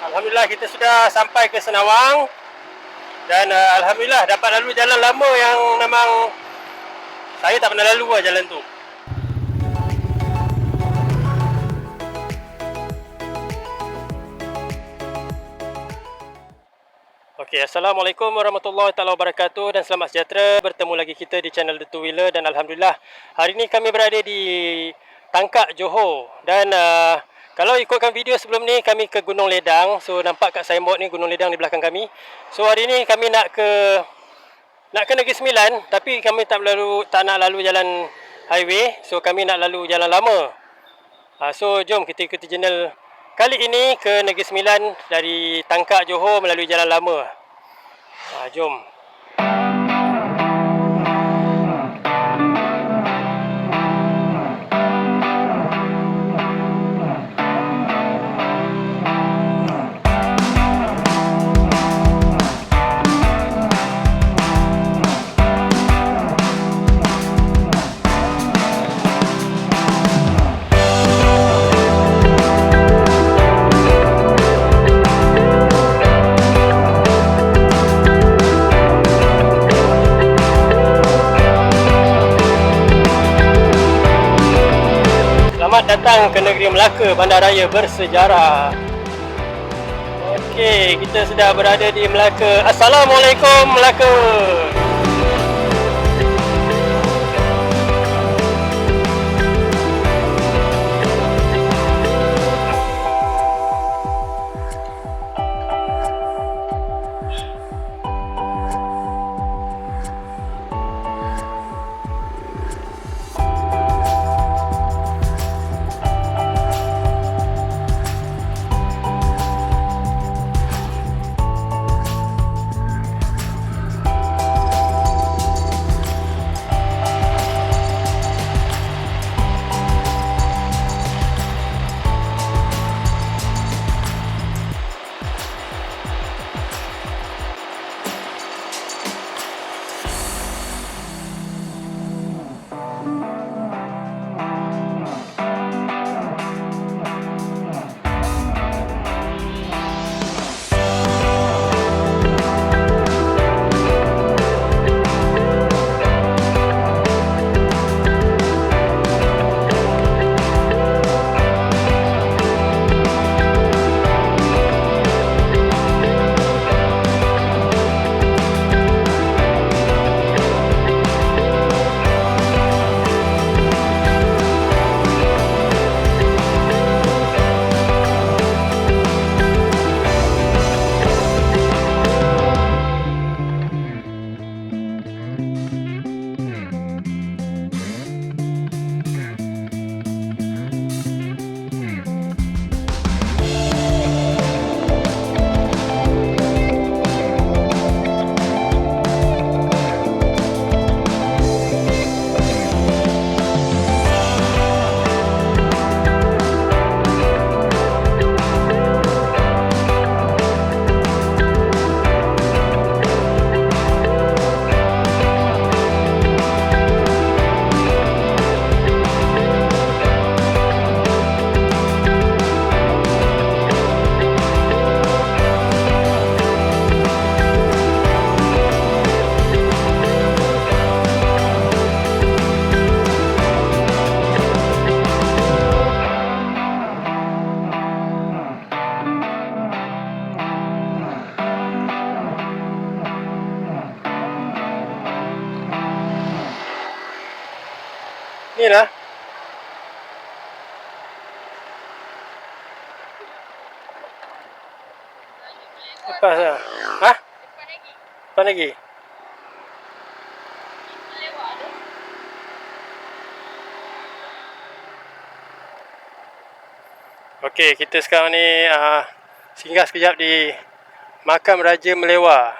Alhamdulillah kita sudah sampai ke Senawang dan uh, alhamdulillah dapat lalu jalan lama yang memang saya tak pernah lalu lah jalan tu. Okey, Assalamualaikum warahmatullahi taala wabarakatuh dan selamat sejahtera. Bertemu lagi kita di channel The Two Wheeler dan alhamdulillah hari ini kami berada di Tangkak Johor dan uh, kalau ikutkan video sebelum ni kami ke Gunung Ledang. So nampak kat signboard ni Gunung Ledang di belakang kami. So hari ni kami nak ke nak ke Negeri Sembilan tapi kami tak lalu tak nak lalu jalan highway. So kami nak lalu jalan lama. Uh, so jom kita ikuti channel kali ini ke Negeri Sembilan dari Tangkak Johor melalui jalan lama. Uh, jom. Datang ke negeri Melaka, bandaraya bersejarah. Okey, kita sudah berada di Melaka. Assalamualaikum Melaka. Ni lah. Lepas lah. Ha? Lepas lagi? Okey, kita sekarang ni uh, singgah sekejap di Makam Raja Melewa.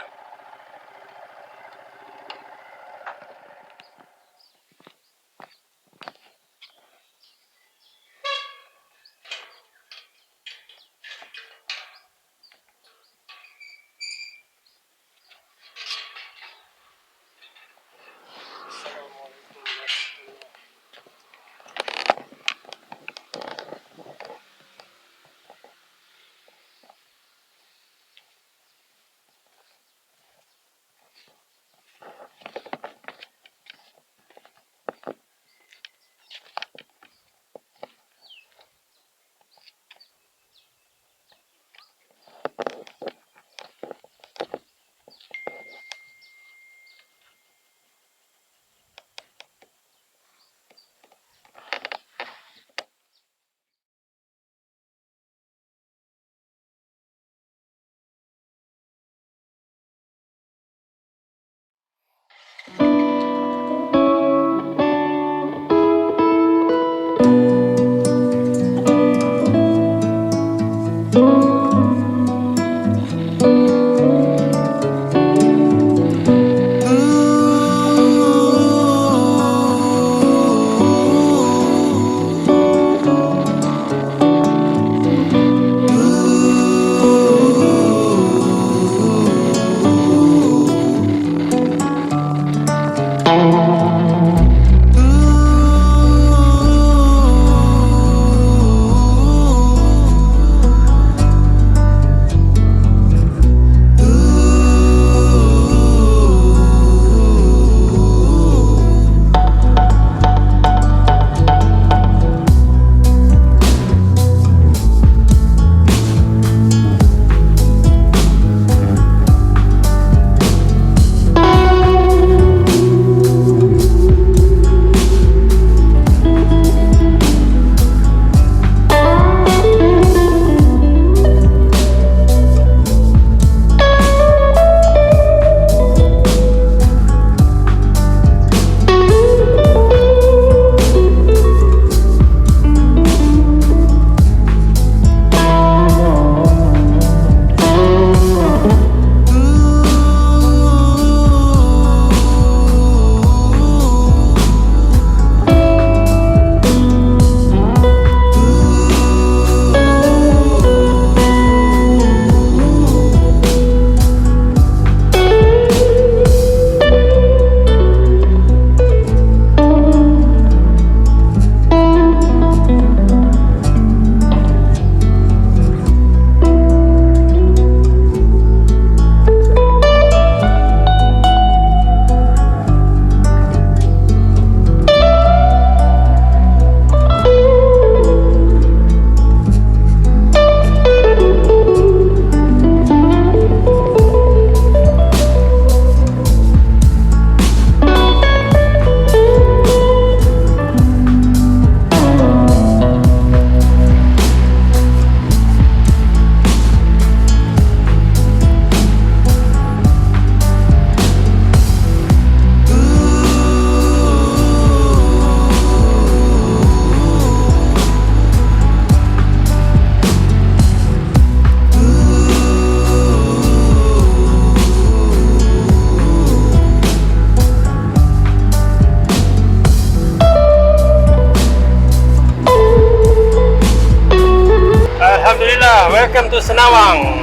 Welcome to Senawang.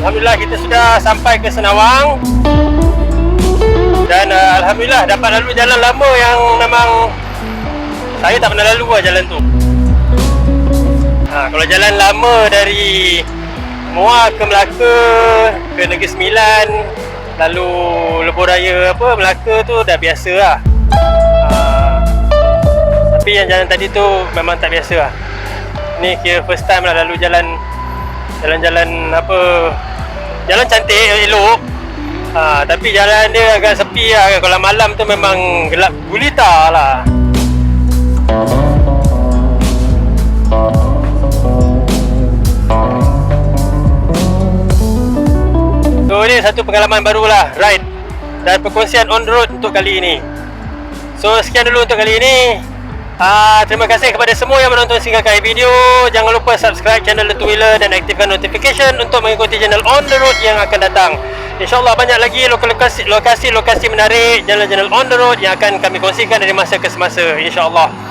Alhamdulillah kita sudah sampai ke Senawang. Dan uh, Alhamdulillah dapat lalu jalan lama yang memang saya tak pernah lalu lah jalan tu. Ha, kalau jalan lama dari Muar ke Melaka ke Negeri Sembilan lalu Lebuh Raya apa Melaka tu dah biasa lah. Ha, tapi yang jalan tadi tu memang tak biasa lah. Ni kira first time lah lalu jalan jalan-jalan apa jalan cantik elok. Ha, tapi jalan dia agak sepi lah. Kalau malam tu memang gelap gulita lah. So ini satu pengalaman baru lah. Ride. Dan perkongsian on road untuk kali ini. So sekian dulu untuk kali ini uh, Terima kasih kepada semua yang menonton sehingga akhir video Jangan lupa subscribe channel The Two Wheeler Dan aktifkan notification untuk mengikuti channel on the road yang akan datang InsyaAllah banyak lagi lokasi- lokasi-lokasi menarik Jalan-jalan on the road yang akan kami kongsikan dari masa ke semasa InsyaAllah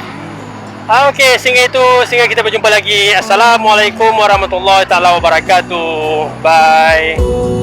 Ah, Okey, sehingga itu sehingga kita berjumpa lagi. Assalamualaikum warahmatullahi wabarakatuh. Bye.